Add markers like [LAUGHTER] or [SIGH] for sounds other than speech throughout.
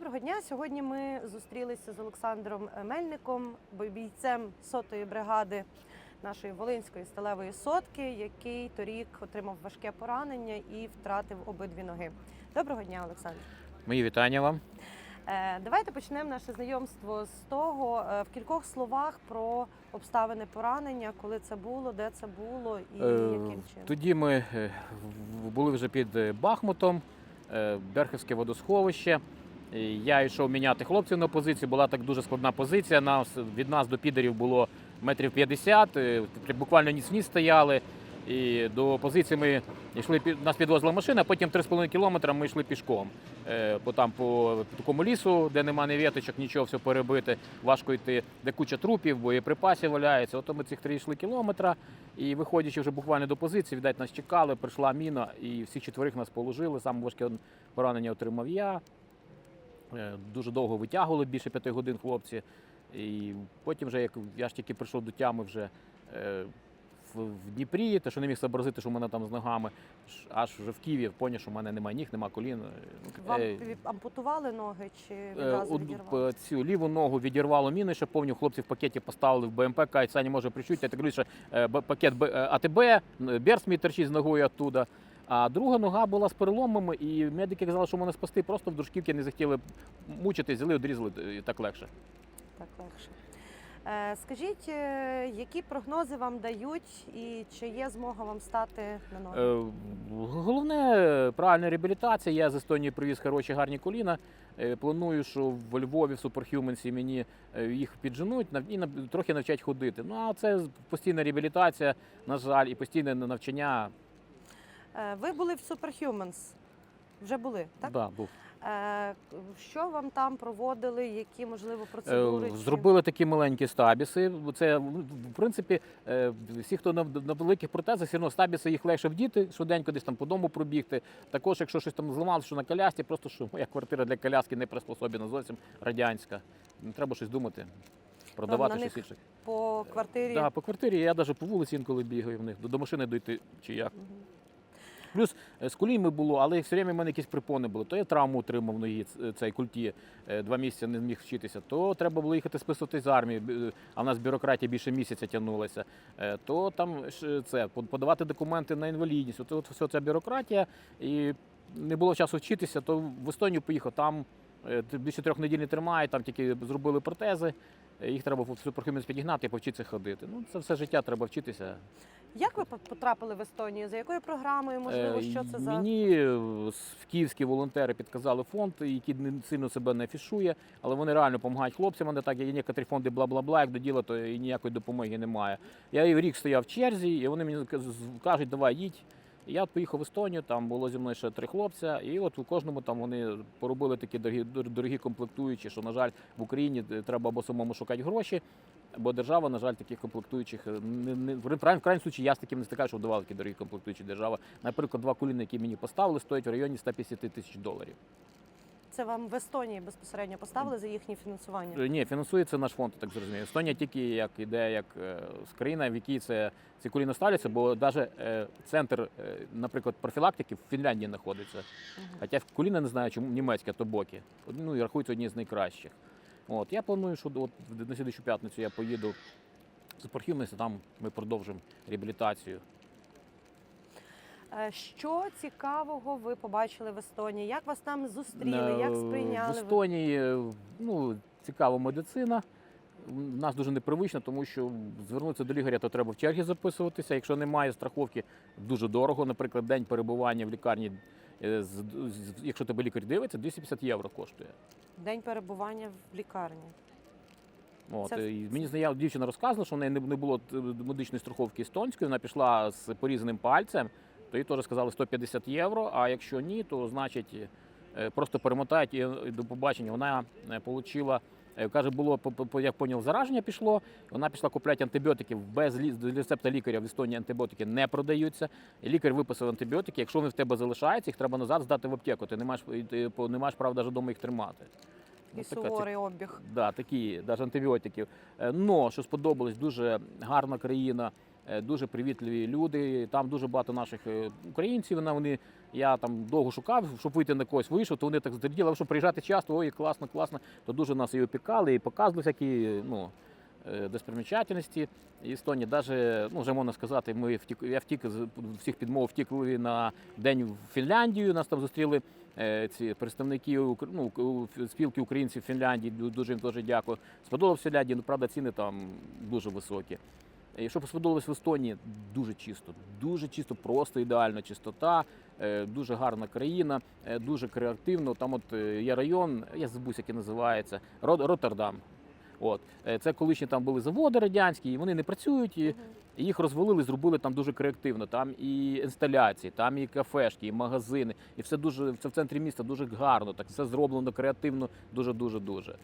Доброго дня. Сьогодні ми зустрілися з Олександром Мельником, бійцем сотої бригади нашої Волинської сталевої сотки, який торік отримав важке поранення і втратив обидві ноги. Доброго дня, Олександр. Мої вітання вам. Е, Давайте почнемо наше знайомство з того е, в кількох словах про обставини поранення, коли це було, де це було і Е, яким чином. Тоді ми були вже під Бахмутом, Берхівське водосховище. Я йшов міняти хлопців на позицію. Була так дуже складна позиція. Нас від нас до підерів було метрів 50, е, буквально ніц в стояли. І до позиції ми йшли нас підвозила машина, потім 3,5 кілометра ми йшли пішком. Е, По там по такому лісу, де немає ні веточок, нічого, все перебите, важко йти, де куча трупів, боєприпасів валяється. Ото ми цих три йшли кілометра. І виходячи вже буквально до позиції, віддать нас чекали, прийшла міна, і всіх четверих нас положили. Саме важке поранення отримав я. Е, Дуже довго витягували, більше п'яти годин хлопці. І потім, вже, як я ж тільки прийшов до тями вже е, в, Дніпрі, те, що не міг зобразити, що в мене там з ногами, аж вже в Києві поняв, що в мене немає ніг, немає колін. Вам е, ампутували ноги чи відразу відірвали? цю ліву ногу відірвало міни, ще повню хлопці в пакеті поставили в БМП, кажуть, Саня може причуть, я так говорю, що пакет АТБ, е, берс мій торчить з ногою оттуда. А друга нога була з переломами, і медики казали, що мене спасти, просто в дружківки не захотіли мучитись, взяли, одрізали і так легше. Так легше. Е, Скажіть, е, які прогнози вам дають і чи є змога вам стати на ноги? Е, Головне е, правильна реабілітація. Я з Естонії привіз хороші гарні коліна. Е, Планую, що в Львові в Суперхюменсі мені е, їх підженуть і трохи навчать ходити. Ну а це постійна реабілітація, на жаль, і постійне навчання. Е, Ви були в Superhumans. Вже були, так? Да, був. Е, Що вам там проводили? Які можливо Е, процедури? Зробили такі маленькі стабіси. Це в принципі всі, хто на, великих протезах, все одно стабіси їх легше вдіти, швиденько десь там по дому пробігти. Також, якщо щось там зламалося, що на колясці, просто що моя квартира для коляски не приспособлена зовсім радянська. Не треба щось думати, продавати щось інше. по квартирі? Да, по квартирі я навіть по вулиці інколи бігаю в них, до, машини дойти чи як. Мгм. Плюс е, з коліями було, але все время в мене якісь припони були. То я травму отримав в ногі цей культі, е, два місяці не зміг вчитися, то треба було їхати списувати з армії, е, а в нас бюрократія більше місяця тягнулася. Е, То там це подавати документи на інвалідність. От, от вся ця бюрократія, і не було часу вчитися, то в Естонію поїхав. Там е, більше трьох неділь не тримає, там тільки зробили протези. е, Їх треба в суперхіміс підігнати і повчитися ходити. Ну, це все життя треба вчитися. Як ви по- потрапили в Естонію? За якою програмою? Можливо, Е, що це за Мені е, в київські волонтери підказали фонд, який сильно себе не афішує, але вони реально допомагають хлопцям. Вони так, є некоторі фонди бла-бла-бла, як до діла, то і ніякої допомоги немає. Я і рік стояв в черзі, і вони мені кажуть, давай їдь. Я поїхав в Естонію, там було зі мною ще три хлопця, і от у кожному там вони поробили такі дорогі, дорогі комплектуючі, що, на жаль, в Україні е, треба або самому шукати гроші, бо держава, на жаль, таких комплектуючих е, не, не в крайньому, случаї я з таким не стикаю, що давала такі дорогі комплектуючі держава. Наприклад, два куліни, які мені поставили, стоять в районі 150 тисяч доларів. Це вам в Естонії безпосередньо поставили за їхнє фінансування? Е, Ні, фінансується наш фонд, так зрозумію. Естонія тільки як іде, як е, з країна, в якій це ці коліна ставляться, бо навіть центр, е, наприклад, профілактики в Фінляндії знаходиться. Мгм. Хоча коліна не знаю, чому німецьке, то боки. Ну і рахується одні з найкращих. От я планую, що от на слідчу п'ятницю я поїду в Суперхімнес, і там ми продовжимо реабілітацію. Е, Що цікавого ви побачили в Естонії? Як вас там зустріли? Як Е, сприйняли? В? Естонії е, ну, цікава медицина. У нас дуже непривично, тому що звернутися до лікаря, то треба в чергі записуватися. Якщо немає страховки, дуже дорого. Наприклад, день перебування в лікарні, якщо тебе лікар дивиться, 250 євро коштує. День перебування в лікарні. От, Це- і мені знайома дівчина розказувала, що в неї не було медичної страховки естонської, вона пішла з порізаним пальцем, то їй теж сказали 150 євро. А якщо ні, то значить е, просто перемотають і і до побачення. Вона е, отримала, каже, було як поняв, зараження пішло. Вона пішла купляти антибіотики без рецепта лікаря в Естонії антибіотики не продаються. Лікар виписав антибіотики. Якщо вони в тебе залишаються, їх треба назад здати в аптеку. Ти не маєш ти не маєш права навіть вдома їх тримати. І Ну, суворий обіг. Да, такі, навіть антибіотиків. Е, Но що сподобалось, дуже гарна країна. Е, дуже привітливі люди. Там дуже багато наших е, українців. Вони я там довго шукав, щоб вийти на когось вийшов, то вони так зраділи, що приїжджати часто, ой, класно, класно. То дуже нас і опікали, і показували всякі ну, е, достопримічательності Естонії. Даже, ну, вже можна сказати, ми втік, я втік з всіх підмов втікли на день в Фінляндію. Нас там зустріли ці представники ну, спілки українців Фінляндії. Дуже їм дуже дякую. Сподобалося Фінляндії, ну правда, ціни там дуже високі. І що сподобалось в Естонії, дуже чисто, дуже чисто, просто ідеальна чистота, е, дуже гарна країна, е, дуже креативно. Там от е, є район, я забув, який називається Роттердам. От Е, це колишні там були заводи радянські, і вони не працюють. І їх розвалили, зробили там дуже креативно. Там і інсталяції, там і кафешки, і магазини, і все дуже все в центрі міста дуже гарно. Так все зроблено креативно, дуже дуже дуже.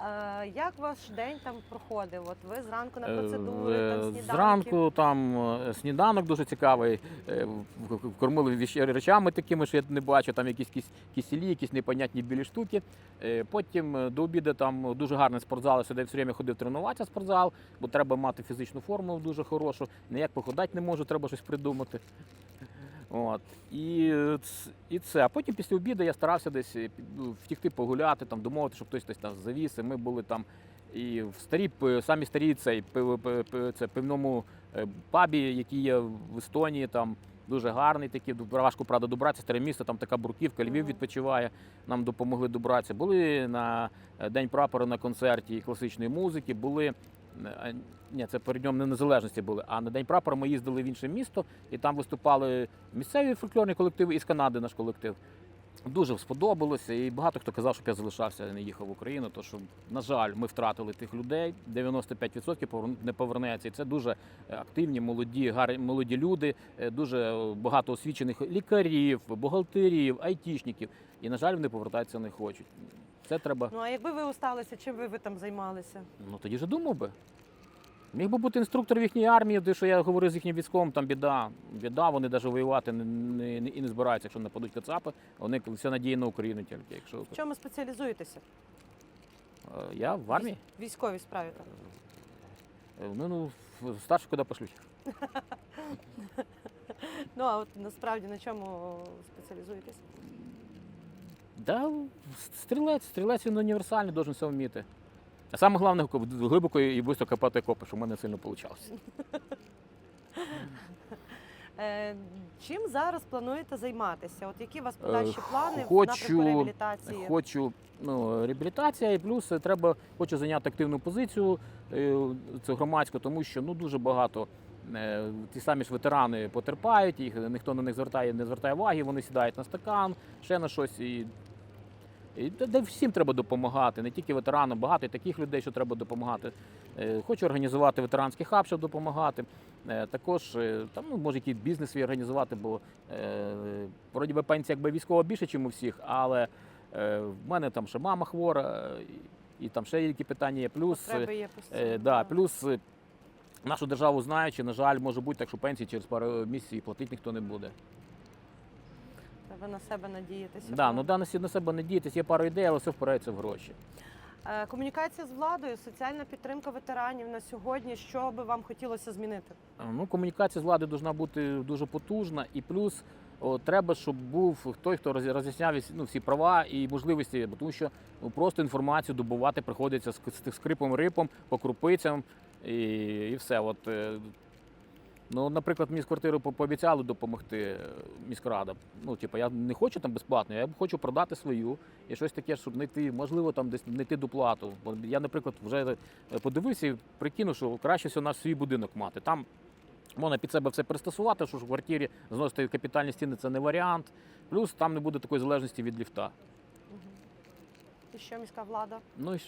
Е, Як ваш день там проходив? От ви зранку на Е, процедури, е, там сніданки? Зранку там е, сніданок дуже цікавий. е, в- в- Кормили віщ- речами такими, що я не бачу, там якісь кіс- кисілі, якісь непонятні білі штуки. Е, Потім е, до обіду там дуже гарний спортзал. Я сюди все время ходив тренуватися в спортзал, бо треба мати фізичну форму дуже хорошу. Ніяк походати не можу, треба щось придумати. От. І, е, і це. А потім після обіду я старався десь е, ну, втікти погуляти, там, домовити, щоб хтось десь там завіз. І Ми були там і в старій, п- самі старі цей це, пивному е, пабі, який є в Естонії, там дуже гарний такий, важко, правда, добратися, старе місто, там така бурківка, Львів відпочиває, нам допомогли добратися. Були на День прапора на концерті класичної музики, були. Ні, це перед Днем Незалежності були. А на День прапора ми їздили в інше місто, і там виступали місцеві фольклорні колективи і з Канади наш колектив. Дуже сподобалося, і багато хто казав, щоб я залишався і не їхав в Україну. То що, на жаль, ми втратили тих людей. 95% не повернеться. І це дуже е, активні, молоді, гарні молоді люди, е, дуже багато освічених лікарів, бухгалтерів, айтішників. І на жаль, вони повертатися не хочуть. Це треба. Ну а якби ви осталися, чим би ви там займалися? Ну тоді ж думав би. Міг би бути інструктор в їхній армії, де що я говорив з їхнім військовим, там біда. Біда, вони навіть воювати не, не, не- і не збираються, якщо нападуть кацапи. Вони все надії на Україну тільки. Якщо В чому спеціалізуєтеся? Е, я в армії, В військовій справі так. Е, ну, ну в- старше куди пошлють. [LAUGHS] Ну а от насправді на чому спеціалізуєтесь? Да, стрілець, стрілець він універсальний, должен все вміти. А саме головне глибоко і швидко копати копи, що в мене сильно вийшло. Е, чим зараз плануєте займатися? От які у вас Е, подальші плани хочу- напрямку реабілітації? Хочу ну, реабілітація, і плюс е, треба хочу зайняти активну позицію це громадську, тому що ну дуже багато. Ті самі ж ветерани потерпають, їх ніхто на них звертає, не звертає уваги, вони сідають на стакан, ще на щось. І, і де- всім треба допомагати, не тільки ветеранам, багато і таких людей, що треба допомагати. Е, Хочу організувати ветеранський хаб, щоб допомагати. Е, Також е, там, ну, може, якийсь бізнес свій організувати, бо вроді би пенсія якби військова більше, ніж у всіх, але в мене там ще мама хвора, і, там ще які питання є. Плюс, є да, плюс нашу державу знаючи, на жаль, може бути так, що пенсії через пару місяців платити ніхто не буде. Ви на себе надієтеся. Да, ну да, на сі- на себе не діятись, є пару ідей, але все впирається в гроші. Е, Комунікація з владою, соціальна підтримка ветеранів на сьогодні. Що би вам хотілося змінити? Е, Ну, комунікація з владою повинна бути дуже потужна, і плюс о, треба, щоб був той, хто роз'ясняв ну, всі права і можливості, тому що ну, просто інформацію добувати приходиться з, з скрипом рипом, по крупицям і, і все. От, е, ну, наприклад, мені з квартири пообіцяли допомогти е, міськрада. Ну, типу, я не хочу там безплатно, я хочу продати свою і щось таке, щоб знайти, можливо, там десь знайти доплату. Бо я, наприклад, вже е, подивився і прикинув, що краще всього наш свій будинок мати. Там можна під себе все пристосувати, що ж в квартирі зносити капітальні стіни це не варіант. Плюс там не буде такої залежності від ліфта. І що міська влада? Ну е,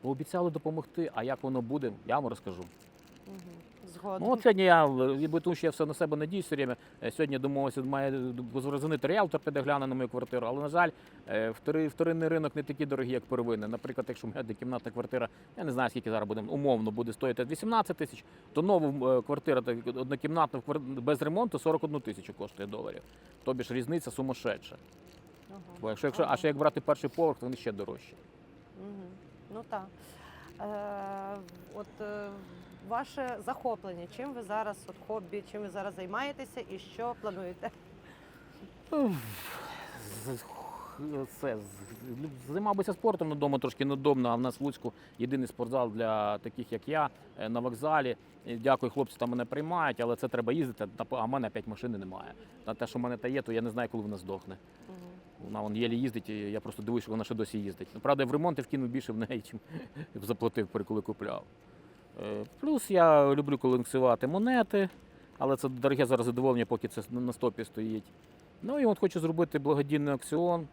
пообіцяли допомогти. А як воно буде, я вам розкажу. Угу. Згодом. Ну от сьогодні я е, тому що я все на себе надіюсь все время. е, Сьогодні домовився, має позвонити ріалтор, піде гляне на мою квартиру. Але на жаль, е, вторинний ринок не такий дорогий, як первинний. Наприклад, якщо мене кімнатна квартира, я не знаю скільки зараз буде умовно буде стоїти 18 тисяч, то нова е, квартира однокімнатна без ремонту 41 тисячу коштує доларів. Тобі ж різниця сумасшедша. Ага. Бо якщо, якщо а ще як брати перший поверх, то вони ще дорожчі. Мгм. Ну так. Е, от е, ваше захоплення? Чим ви зараз от хобі, чим ви зараз займаєтеся і що плануєте? Це, з- займався спортом ну, вдома трошки неудобно, а в нас в Луцьку єдиний спортзал для таких, як я, е, на вокзалі. Дякую, хлопці там мене приймають, але це треба їздити, а в мене п'ять машини немає. На те, що в мене та є, то я не знаю, коли вона здохне. Вона вон єлі їздить, і я просто дивуюся, що вона ще досі їздить. Ну, правда, я в ремонт вкинув більше в неї, чим [LAUGHS] заплатив, коли купляв. Плюс я люблю колекціонувати монети, але це дороге зараз задоволення, поки це на стопі стоїть. Ну і от хочу зробити благодійний аукціон.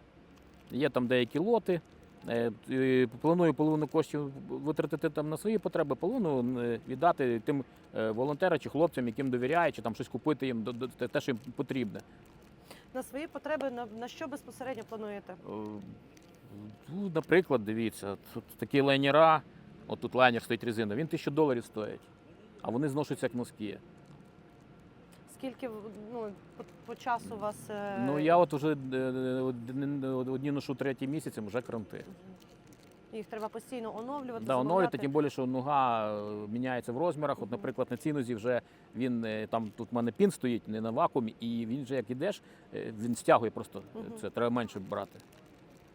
Є там деякі лоти. Е, Планую половину коштів витратити там на свої потреби, половину е, віддати тим е, волонтерам чи хлопцям, яким довіряю, чи там щось купити їм те, що їм потрібне. На свої потреби на, на що безпосередньо плануєте? Ну, наприклад, дивіться, тут такі лайнера, от тут лайнер стоїть резина, він тисячу доларів стоїть, а вони зношуються як носки. Скільки ну, по, по часу у вас? е, Ну я от вже е, одні- одні ношу третій місяць, вже кранти. Їх треба постійно оновлювати. Да, оновлювати, замовляти. тим більше, що нога е, міняється в розмірах. От, наприклад, на цій нозі вже він е, там тут в мене пін стоїть не на вакуумі, і він вже як ідеш, е, він стягує просто. е, Це треба менше брати.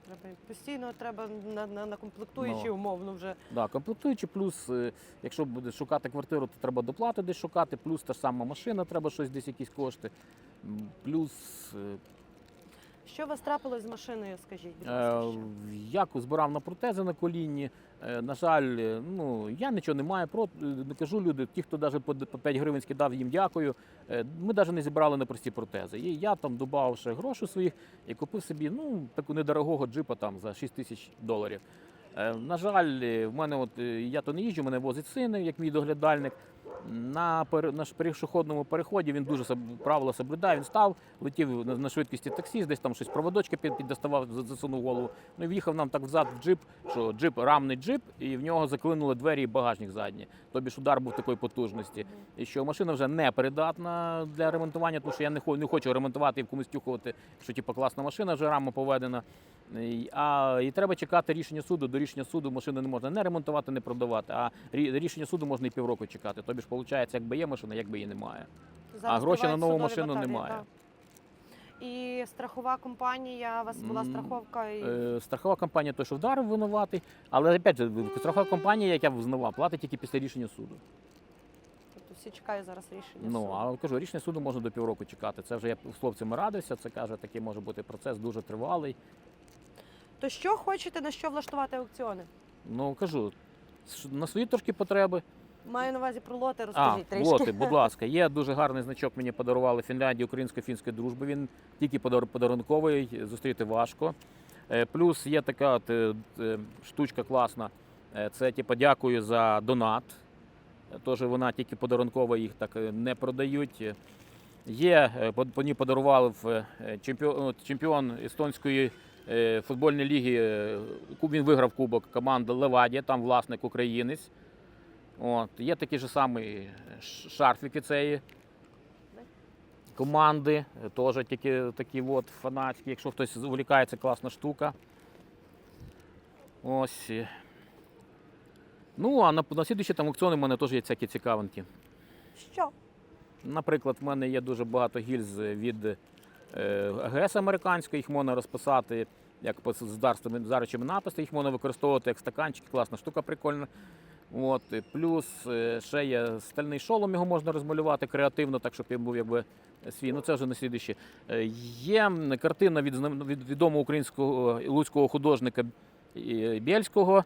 Треба постійно треба на, на, на комплектуючі Ну. умовно вже. Да, комплектуючи, плюс, е, якщо буде шукати квартиру, то треба доплати десь шукати, плюс та ж сама машина, треба щось десь якісь кошти. Плюс е, Що у вас трапилось з машиною, скажіть, будь Е, ласка. Як збирав на протези на колінні. Е, На жаль, е, ну я нічого не маю проти. е, Не кажу люди, ті, хто навіть по д- 5 гривень скидав, їм дякую. Ми навіть не зібрали на прості протези. І я там додав ще грошей своїх і купив собі ну таку недорогого джипа там за 6 тисяч доларів. На жаль, в мене от я то не їжджу, мене возить син, як мій доглядальник. На пере- на пішохідному переході він дуже правила соблюдає. Він став, летів на, швидкості таксі, десь там щось проводочки під, піддоставав, засунув голову. Ну і в'їхав нам так взад в джип, що джип рамний джип, і в нього заклинули двері і багажник задній. Тобі ж удар був такої потужності. І що машина вже не придатна для ремонтування, тому що я не хочу, не хочу ремонтувати і в комусь тюхувати, що типу класна машина, вже рама поведена. А і треба чекати рішення суду. До рішення суду машину не можна не ремонтувати, не продавати. А рішення суду можна і півроку чекати. Тобі ж виходить, якби є машина, якби її немає. Зараз гроші на нову машину баталії, немає. так. І страхова компанія, у вас була страховка і Е, страхова компанія той, що вдарив, винуватий. Але опять же, страхова компанія, як я визнавав, платить тільки після рішення суду. тобто всі чекають зараз рішення. Ну суду. а кажу, рішення суду можна до півроку чекати. Це вже я з хлопцями радився. Це каже, такий може бути процес дуже тривалий. То що хочете на що влаштувати аукціони? Ну кажу, на свої трошки потреби. Маю на увазі про лоти, А, розкажіть трішки. лоти, будь [LAUGHS] ласка, є дуже гарний значок. Мені подарували Фінляндії українсько-фінської дружби. Він тільки подарунковий, зустріти важко. Е, Плюс є така от, е, е, штучка класна. Це типу, дякую за донат. Тож вона тільки подарункова, їх так не продають. Є, по- мені подарував чемпіон, чемпіон естонської футбольної ліги. Він виграв кубок команда Левадія, там власник українець. От, є такі ж самі ш- шарфики цієї команди, е, теж тільки такі от фанатські. Якщо хтось увлікається, класна штука. Ось. е. Ну, а на, на слідуючі там аукціони в мене теж є всякі цікавинки. Що? Наприклад, в мене є дуже багато гільз від е, АГС американської, їх можна розписати як з заручими написи, їх можна використовувати як стаканчики, класна штука прикольна. От, плюс е, ще є стальний шолом, його можна розмалювати креативно, так щоб він був якби свій. Ну це вже на слідуючі. Е, Є картина від, від відомого українського е, луцького художника Бєльського.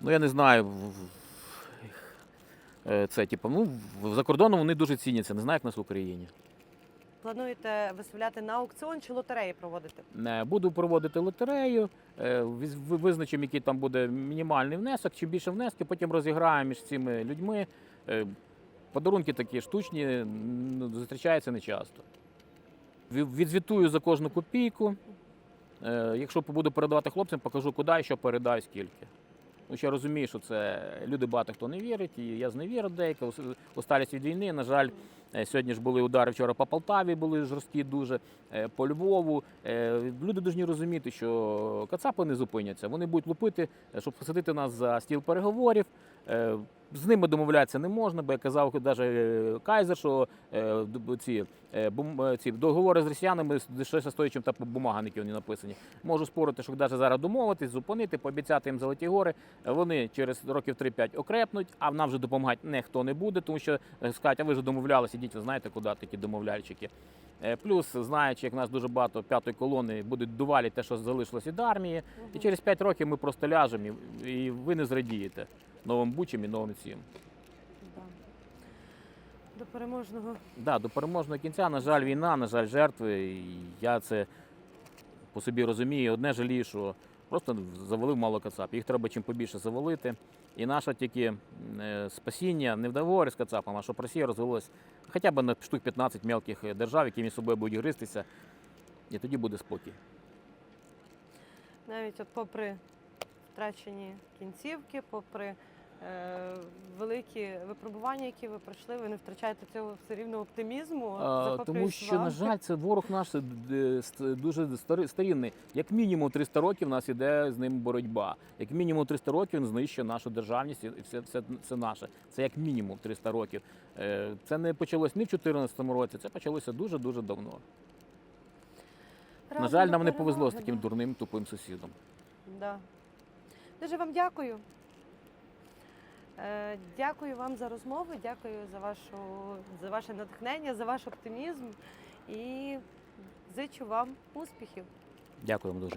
Ну я не знаю. Це типу, ну за кордоном вони дуже ціняться, не знаю, як нас в Україні. Плануєте виставляти на аукціон чи лотереї проводити? Е, Буду проводити лотерею, е, визначимо, який там буде мінімальний внесок. Чим більше внески, потім розіграємо між цими людьми. Е, Подарунки такі штучні, зустрічаються нечасто. Ві- Відзвітую за кожну копійку. Якщо буду передавати хлопцям, покажу, куди і що передаю, скільки. Ну, ще розумію, що це люди багато хто не вірить, і я зневірив деяко. Ус- Усталість від війни, на жаль, Сьогодні ж були удари вчора по Полтаві, були жорсткі дуже, е, по Львову. Е, Люди повинні розуміти, що кацапи не зупиняться. Вони будуть лупити, е, щоб посадити нас за стіл переговорів. Е, З ними домовлятися не можна, бо я казав навіть Кайзер, що е, ці, е, е, ці договори з росіянами ще стоїть, чим та бумага, вони написані. Можу спорити, що навіть зараз домовитись, зупинити, пообіцяти їм золоті гори. Е, Вони через років 3-5 окрепнуть, а нам вже допомагати ніхто не буде, тому що е, скажуть, а ви вже домовлялися, ідіть, ви знаєте, куди такі домовляльчики. Е, Плюс, знаючи, як нас дуже багато п'ятої колони будуть дувалі те, що залишилось від армії, і через 5 років ми просто ляжемо, і, ви не зрадієте новим бучам і новим цим. Да. До переможного. Да, до переможного кінця, на жаль, війна, на жаль, жертви. І я це по собі розумію. Одне жалію, що просто завалив мало кацап. Їх треба чим побільше завалити. І наше тільки е, спасіння не в договорі з кацапом, а щоб Росія розвелась хоча б на штук 15 мелких е, держав, які між собою будуть гристися, і тоді буде спокій. Навіть от попри втрачені кінцівки, попри великі випробування, які ви пройшли, ви не втрачаєте цього все рівно оптимізму. А, тому що, на жаль, це ворог наш е, ст- дуже стари- старинний. Як мінімум 300 років у нас іде з ним боротьба. Як мінімум 300 років він знищує нашу державність і все, все, все наше. Це як мінімум 300 років. Е, Це не почалось ні в 2014 році, це почалося дуже-дуже давно. На жаль, нам не повезло з таким дурним тупим сусідом. Да. Дуже вам дякую. Е, Дякую вам за розмову, дякую за, вашу, за ваше натхнення, за ваш оптимізм і зичу вам успіхів. Дякую вам дуже.